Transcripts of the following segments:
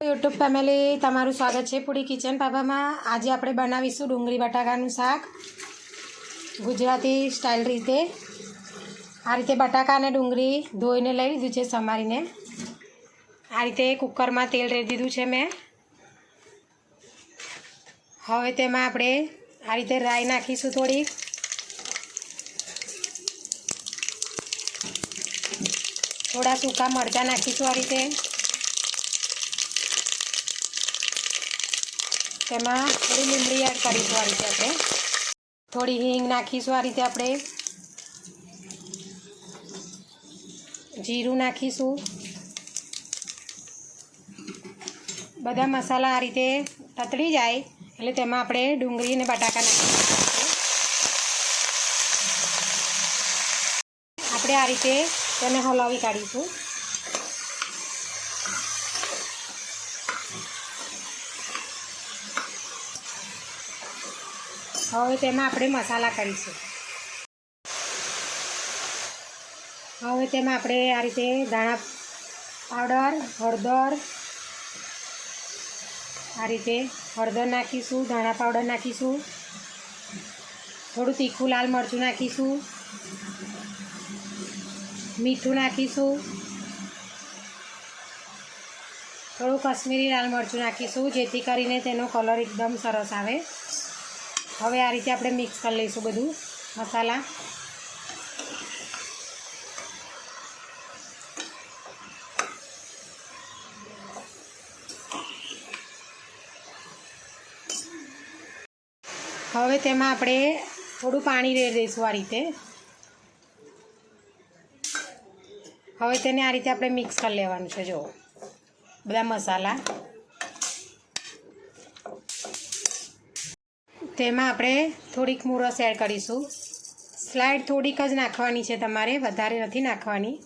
YouTube family તમારું સ્વાગત છે પૂરી કિચન પાપામાં આજે આપણે બનાવીશું ડુંગળી બટાકાનું શાક. ગુજરાતી સ્ટાઇલ રીતે. આ રીતે બટાકા અને ડુંગળી ધોઈને લઈ લીધું છે, સમારીને. આ રીતે કુકરમાં તેલ રેડી દીધું છે મેં. હવે તેમાં આપણે આ રીતે રાઈ નાખીશું થોડી થોડા સૂકા મરચાં નાખીશું આ રીતે. તેમાં થોડી લીમડી એડ કરીશું આ રીતે આપણે. થોડી હિંગ નાખીશું આ રીતે આપણે. જીરું નાખીશું. બધા મસાલા આ રીતે તતળી જાય, એટલે તેમાં આપણે ડુંગળી અને બટાકા નાખીશું. આપણે આ રીતે તેને હલાવી કાઢીશું. હવે તેમાં આપણે મસાલા કરીશું હવે તેમાં આપણે આ રીતે ધાણા પાવડર, હળદર, આ રીતે હળદર નાખીશું, ધાણા પાવડર નાખીશું, થોડું તીખું લાલ મરચું નાખીશું, મીઠું નાખીશું, થોડું કશ્મીરી લાલ મરચું નાખીશું, જેથી કરીને તેનો કલર એકદમ સરસ આવે. હવે આ રીતે આપણે મિક્સ કરી લઈશું બધું, મસાલા. હવે તેમાં આપણે થોડું પાણી રેડ દઈશું આ રીતે. હવે તેને આ રીતે આપણે મિક્સ કરી લેવાનું છે જો બધા મસાલા. તેમાં આપણે થોડીક મુરસ એડ કરીશું. સ્લાઇડ થોડીક જ નાખવાની છે તમારે, વધારે નથી નાખવાની.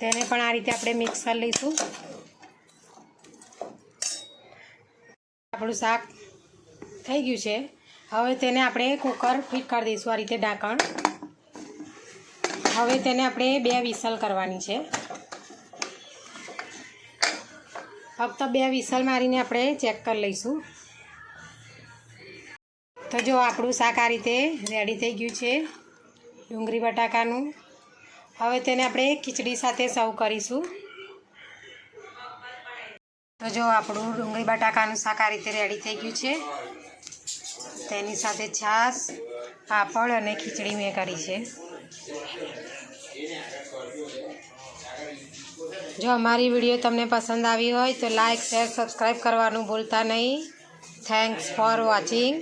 તેને પણ આ રીતે આપણે મિક્સ કરી લઈશું. આપણું શાક થઈ ગયું છે. હવે તેને આપણે કુકર ફિટ કરી દઈશું આ રીતે ઢાંકણ. હવે તેને આપણે બે વિસલ કરવાની છે. ફક્ત બે વિસલ મારીને આપણે ચેક કરી લઈશું. તો જો આપણું શાક આ રીતે રેડી થઈ ગયું છે, ડુંગળી બટાકાનું. હવે તેને આપણે ખીચડી સાથે સર્વ કરીશું. તો જો આપણું ડુંગળી બટાકાનું શાક આ રીતે રેડી થઈ ગયું છે. તેની સાથે છાશ, પાપડ અને ખીચડી મેં કરી છે. જો અમારી વીડિયો તમને પસંદ આવી હોય તો લાઇક શેર સબસ્ક્રાઈબ કરવાનું ભૂલતા નહીં. Thanks for watching